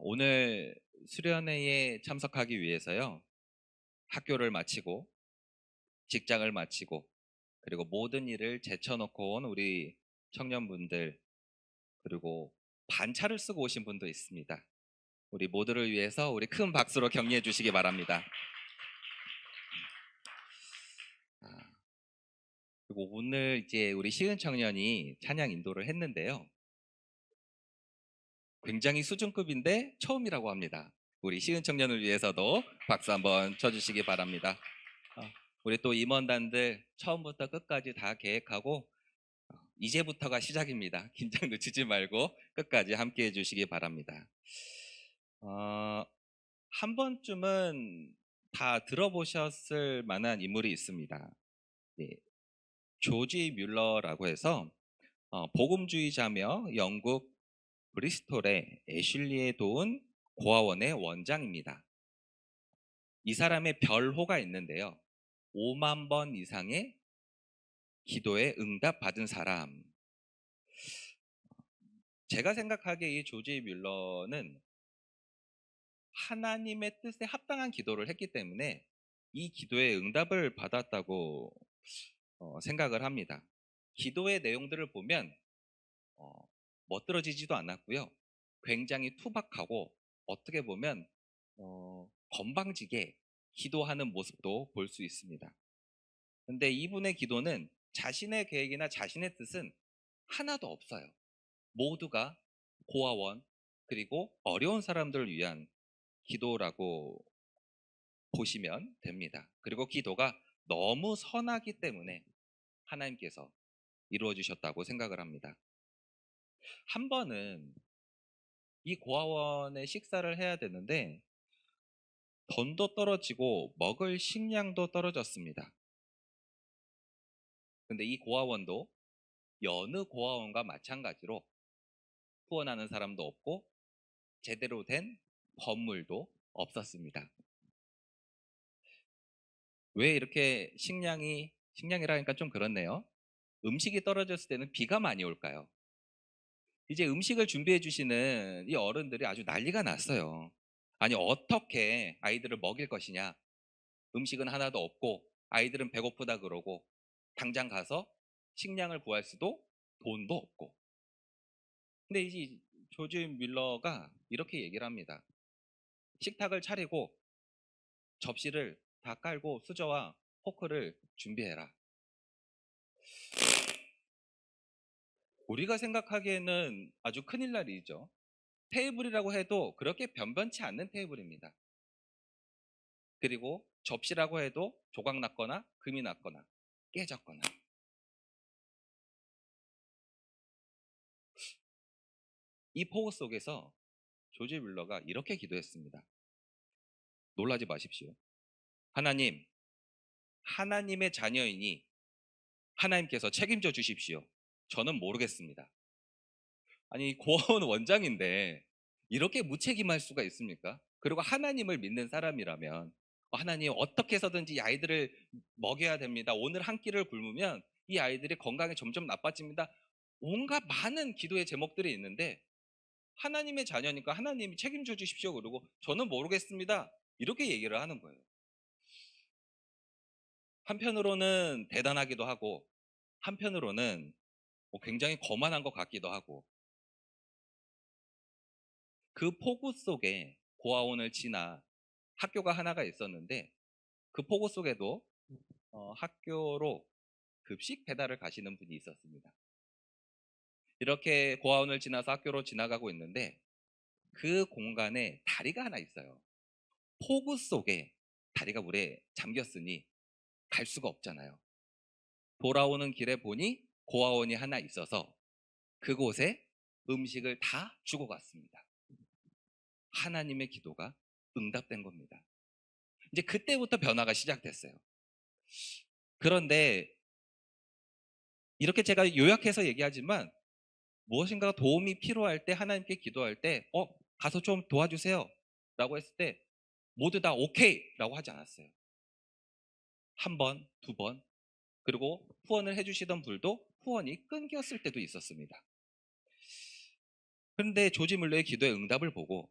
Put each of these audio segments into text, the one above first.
오늘 수련회에 참석하기 위해서요. 학교를 마치고 직장을 마치고 그리고 모든 일을 제쳐놓고 온 우리 청년분들 그리고 반차를 쓰고 오신 분도 있습니다. 우리 모두를 위해서 우리 큰 박수로 격려해 주시기 바랍니다. 아, 그리고 오늘 이제 우리 시은 청년이 찬양 인도를 했는데요. 굉장히 수준급인데 처음이라고 합니다. 우리 시은 청년을 위해서도 박수 한번 쳐주시기 바랍니다. 어, 우리 또 임원단들 처음부터 끝까지 다 계획하고 어, 이제부터가 시작입니다. 긴장 늦추지 말고 끝까지 함께 해주시기 바랍니다. 어, 한 번쯤은 다 들어보셨을 만한 인물이 있습니다. 예, 조지 뮬러라고 해서 어, 복음주의자며 영국 브리스톨의 애슐리에 도운 고아원의 원장입니다. 이 사람의 별호가 있는데요. 5만 번 이상의 기도에 응답 받은 사람. 제가 생각하기에 이 조지 뮬러는 하나님의 뜻에 합당한 기도를 했기 때문에 이 기도에 응답을 받았다고 어, 생각을 합니다. 기도의 내용들을 보면 어, 멋들어지지도 않았고요. 굉장히 투박하고 어떻게 보면 어, 건방지게 기도하는 모습도 볼 수 있습니다. 근데 이분의 기도는 자신의 계획이나 자신의 뜻은 하나도 없어요. 모두가 고아원 그리고 어려운 사람들을 위한 기도라고 보시면 됩니다. 그리고 기도가 너무 선하기 때문에 하나님께서 이루어 주셨다고 생각을 합니다. 한 번은 이 고아원에 식사를 해야 되는데 돈도 떨어지고 먹을 식량도 떨어졌습니다. 근데 이 고아원도 여느 고아원과 마찬가지로 후원하는 사람도 없고 제대로 된 건물도 없었습니다. 왜 이렇게 식량이 식량이라 하니까 좀 그렇네요. 음식이 떨어졌을 때는 비가 많이 올까요? 이제 음식을 준비해 주시는 이 어른들이 아주 난리가 났어요. 아니 어떻게 아이들을 먹일 것이냐? 음식은 하나도 없고 아이들은 배고프다 그러고 당장 가서 식량을 구할 수도 돈도 없고. 근데 이제 조지 밀러가 이렇게 얘기를 합니다. 식탁을 차리고 접시를 다 깔고 수저와 포크를 준비해라. 우리가 생각하기에는 아주 큰일 날 일이죠. 테이블이라고 해도 그렇게 변변치 않는 테이블입니다. 그리고 접시라고 해도 조각 났거나 금이 났거나 깨졌거나 이 포구 속에서 조지 뮬러가 이렇게 기도했습니다. 놀라지 마십시오. 하나님, 하나님의 자녀이니 하나님께서 책임져 주십시오. 저는 모르겠습니다. 아니, 고아원 원장인데 이렇게 무책임할 수가 있습니까? 그리고 하나님을 믿는 사람이라면 하나님 어떻게 해서든지 이 아이들을 먹여야 됩니다. 오늘 한 끼를 굶으면 이 아이들이 건강이 점점 나빠집니다. 온갖 많은 기도의 제목들이 있는데 하나님의 자녀니까 하나님이 책임져 주십시오. 그러고 저는 모르겠습니다. 이렇게 얘기를 하는 거예요. 한편으로는 대단하기도 하고 한편으로는 뭐 굉장히 거만한 것 같기도 하고 그 폭우 속에 고아원을 지나 학교가 하나가 있었는데 그 폭우 속에도 어, 학교로 급식 배달을 가시는 분이 있었습니다. 이렇게 고아원을 지나서 학교로 지나가고 있는데 그 공간에 다리가 하나 있어요. 폭우 속에 다리가 물에 잠겼으니 갈 수가 없잖아요. 돌아오는 길에 보니 고아원이 하나 있어서 그곳에 음식을 다 주고 갔습니다. 하나님의 기도가 응답된 겁니다. 이제 그때부터 변화가 시작됐어요. 그런데 이렇게 제가 요약해서 얘기하지만 무엇인가 도움이 필요할 때 하나님께 기도할 때 어, 가서 좀 도와주세요. 라고 했을 때 모두 다 오케이 라고 하지 않았어요. 한 번, 두 번, 그리고 후원을 해주시던 분도 후원이 끊겼을 때도 있었습니다. 그런데 조지 물러의 기도의 응답을 보고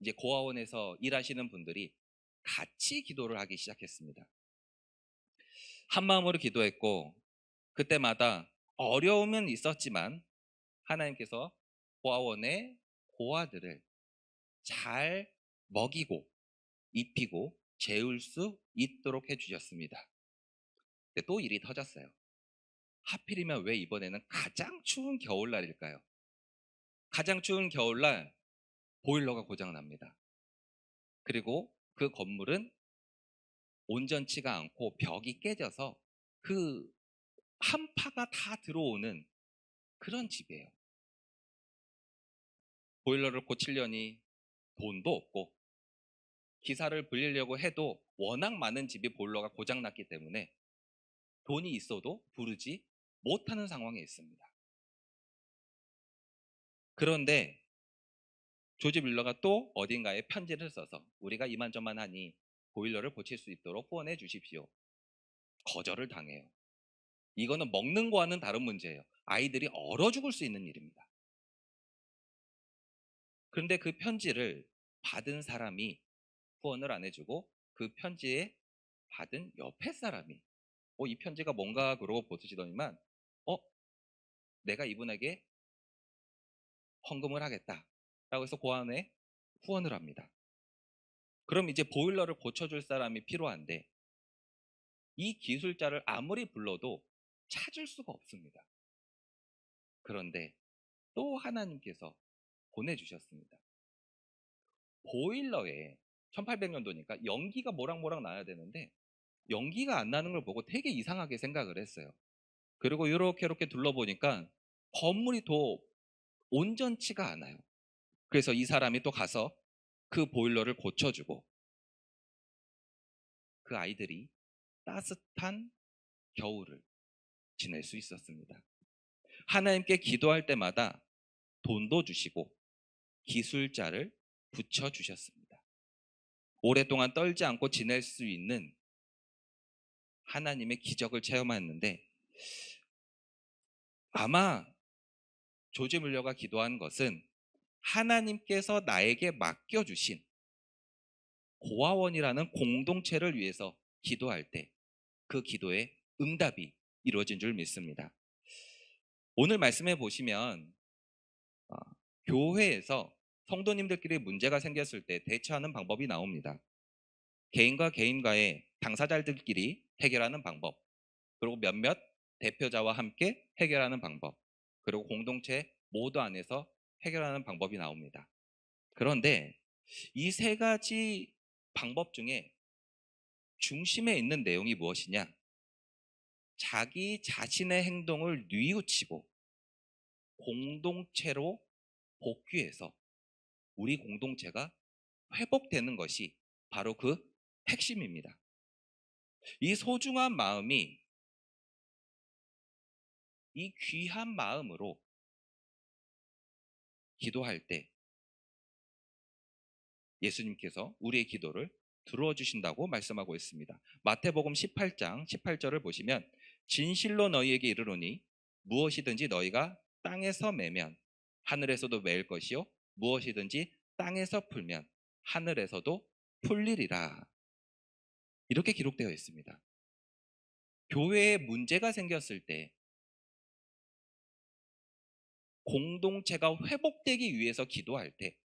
이제 고아원에서 일하시는 분들이 같이 기도를 하기 시작했습니다. 한 마음으로 기도했고 그때마다 어려움은 있었지만 하나님께서 고아원의 고아들을 잘 먹이고 입히고 재울 수 있도록 해주셨습니다. 또 일이 터졌어요. 하필이면 왜 이번에는 가장 추운 겨울날일까요? 가장 추운 겨울날 보일러가 고장 납니다. 그리고 그 건물은 온전치가 않고 벽이 깨져서 그 한파가 다 들어오는 그런 집이에요. 보일러를 고치려니 돈도 없고 기사를 불리려고 해도 워낙 많은 집이 보일러가 고장났기 때문에 돈이 있어도 부르지 못하는 상황에 있습니다. 그런데 조지 밀러가 또 어딘가에 편지를 써서 우리가 이만저만 하니 보일러를 고칠 수 있도록 후원해 주십시오. 거절을 당해요. 이거는 먹는 거와는 다른 문제예요. 아이들이 얼어 죽을 수 있는 일입니다. 그런데 그 편지를 받은 사람이 후원을 안 해주고 그 편지에 받은 옆에 사람이 어, 이 편지가 뭔가 그러고 보시더니만 어 내가 이분에게 헌금을 하겠다 라고 해서 고안에 후원을 합니다. 그럼 이제 보일러를 고쳐줄 사람이 필요한데 이 기술자를 아무리 불러도 찾을 수가 없습니다. 그런데 또 하나님께서 보내주셨습니다. 보일러에 1800년도니까 연기가 모락모락 나야 되는데 연기가 안 나는 걸 보고 되게 이상하게 생각을 했어요. 그리고 이렇게 이렇게 둘러보니까 건물이 더 온전치가 않아요. 그래서 이 사람이 또 가서 그 보일러를 고쳐주고 그 아이들이 따뜻한 겨울을 지낼 수 있었습니다. 하나님께 기도할 때마다 돈도 주시고 기술자를 붙여 주셨습니다. 오랫동안 떨지 않고 지낼 수 있는 하나님의 기적을 체험했는데 아마 조지 물려가 기도한 것은 하나님께서 나에게 맡겨주신 고아원이라는 공동체를 위해서 기도할 때 그 기도에 응답이 이루어진 줄 믿습니다. 오늘 말씀해 보시면 어, 교회에서 성도님들끼리 문제가 생겼을 때 대처하는 방법이 나옵니다. 개인과 개인과의 당사자들끼리 해결하는 방법, 그리고 몇몇 대표자와 함께 해결하는 방법, 그리고 공동체 모두 안에서 해결하는 방법이 나옵니다. 그런데 이 세 가지 방법 중에 중심에 있는 내용이 무엇이냐? 자기 자신의 행동을 뉘우치고 공동체로 복귀해서 우리 공동체가 회복되는 것이 바로 그 핵심입니다. 이 소중한 마음이 이 귀한 마음으로 기도할 때 예수님께서 우리의 기도를 들어와 주신다고 말씀하고 있습니다. 마태복음 18장 18절을 보시면 진실로 너희에게 이르노니 무엇이든지 너희가 땅에서 매면 하늘에서도 매일 것이요 무엇이든지 땅에서 풀면 하늘에서도 풀리리라. 이렇게 기록되어 있습니다. 교회에 문제가 생겼을 때 공동체가 회복되기 위해서 기도할 때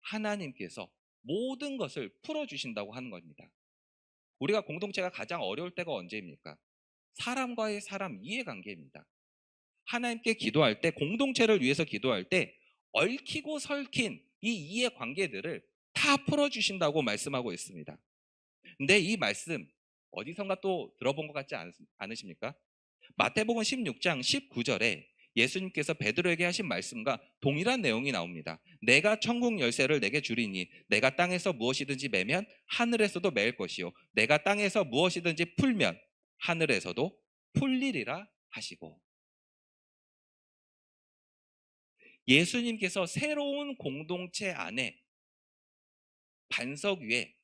하나님께서 모든 것을 풀어주신다고 하는 겁니다. 우리가 공동체가 가장 어려울 때가 언제입니까? 사람과의 사람 이해관계입니다. 하나님께 기도할 때, 공동체를 위해서 기도할 때, 얽히고 설킨 이 이해관계들을 다 풀어주신다고 말씀하고 있습니다. 근데 이 말씀, 어디선가 또 들어본 것 같지 않, 않으십니까? 마태복음 16장 19절에 예수님께서 베드로에게 하신 말씀과 동일한 내용이 나옵니다. 내가 천국 열쇠를 내게 주리니 내가 땅에서 무엇이든지 매면 하늘에서도 매일 것이요 내가 땅에서 무엇이든지 풀면 하늘에서도 풀리리라 하시고 예수님께서 새로운 공동체 안에 반석 위에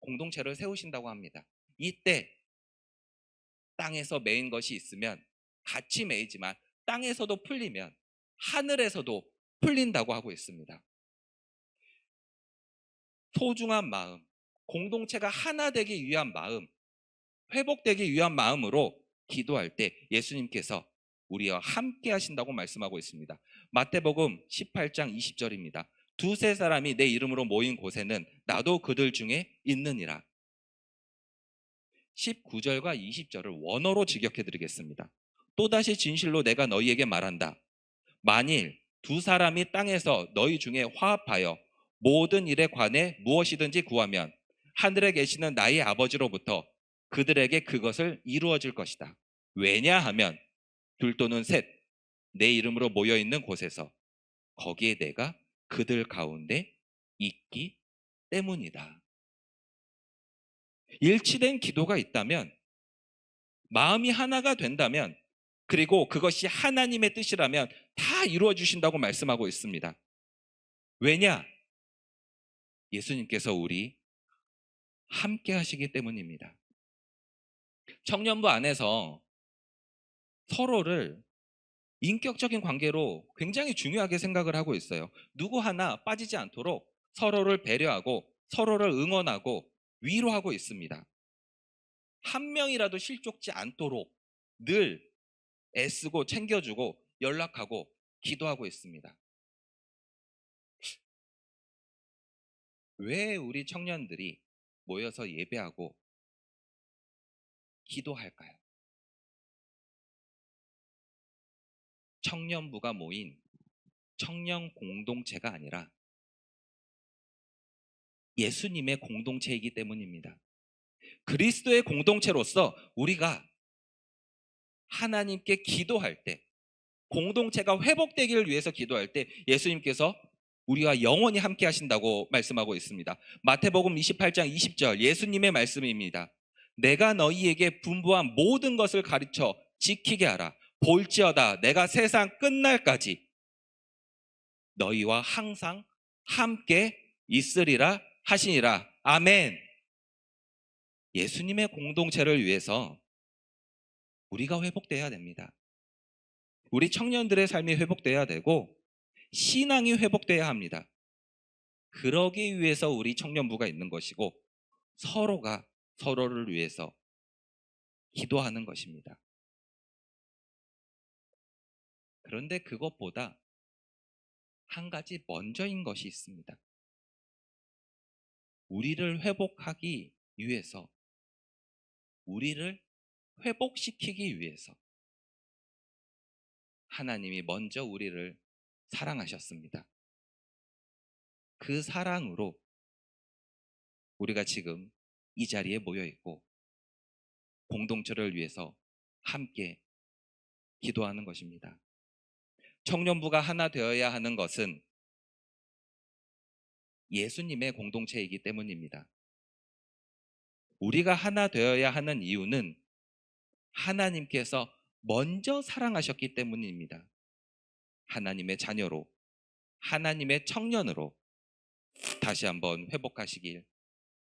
공동체를 세우신다고 합니다. 이때 땅에서 매인 것이 있으면 같이 매이지만 땅에서도 풀리면 하늘에서도 풀린다고 하고 있습니다. 소중한 마음, 공동체가 하나 되기 위한 마음, 회복되기 위한 마음으로 기도할 때 예수님께서 우리와 함께 하신다고 말씀하고 있습니다. 마태복음 18장 20절입니다. 두세 사람이 내 이름으로 모인 곳에는 나도 그들 중에 있느니라. 19절과 20절을 원어로 직역해 드리겠습니다. 또다시 진실로 내가 너희에게 말한다. 만일 두 사람이 땅에서 너희 중에 화합하여 모든 일에 관해 무엇이든지 구하면 하늘에 계시는 나의 아버지로부터 그들에게 그것을 이루어 줄 것이다. 왜냐하면 둘 또는 셋 내 이름으로 모여 있는 곳에서 거기에 내가 그들 가운데 있기 때문이다. 일치된 기도가 있다면 마음이 하나가 된다면 그리고 그것이 하나님의 뜻이라면 다 이루어 주신다고 말씀하고 있습니다. 왜냐? 예수님께서 우리 함께 하시기 때문입니다. 청년부 안에서 서로를 인격적인 관계로 굉장히 중요하게 생각을 하고 있어요. 누구 하나 빠지지 않도록 서로를 배려하고 서로를 응원하고 위로하고 있습니다. 한 명이라도 실족지 않도록 늘 애쓰고 챙겨주고 연락하고 기도하고 있습니다. 왜 우리 청년들이 모여서 예배하고 기도할까요? 청년부가 모인 청년 공동체가 아니라 예수님의 공동체이기 때문입니다. 그리스도의 공동체로서 우리가 하나님께 기도할 때, 공동체가 회복되기를 위해서 기도할 때 예수님께서 우리와 영원히 함께 하신다고 말씀하고 있습니다. 마태복음 28장 20절 예수님의 말씀입니다. 내가 너희에게 분부한 모든 것을 가르쳐 지키게 하라. 볼지어다 내가 세상 끝날까지 너희와 항상 함께 있으리라 하시니라. 아멘. 예수님의 공동체를 위해서 우리가 회복돼야 됩니다. 우리 청년들의 삶이 회복돼야 되고 신앙이 회복돼야 합니다. 그러기 위해서 우리 청년부가 있는 것이고 서로가 서로를 위해서 기도하는 것입니다. 그런데 그것보다 한 가지 먼저인 것이 있습니다. 우리를 회복하기 위해서, 우리를 회복시키기 위해서 하나님이 먼저 우리를 사랑하셨습니다. 그 사랑으로 우리가 지금 이 자리에 모여 있고 공동체를 위해서 함께 기도하는 것입니다. 청년부가 하나 되어야 하는 것은 예수님의 공동체이기 때문입니다. 우리가 하나 되어야 하는 이유는 하나님께서 먼저 사랑하셨기 때문입니다. 하나님의 자녀로, 하나님의 청년으로 다시 한번 회복하시길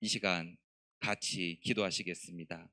이 시간 같이 기도하시겠습니다.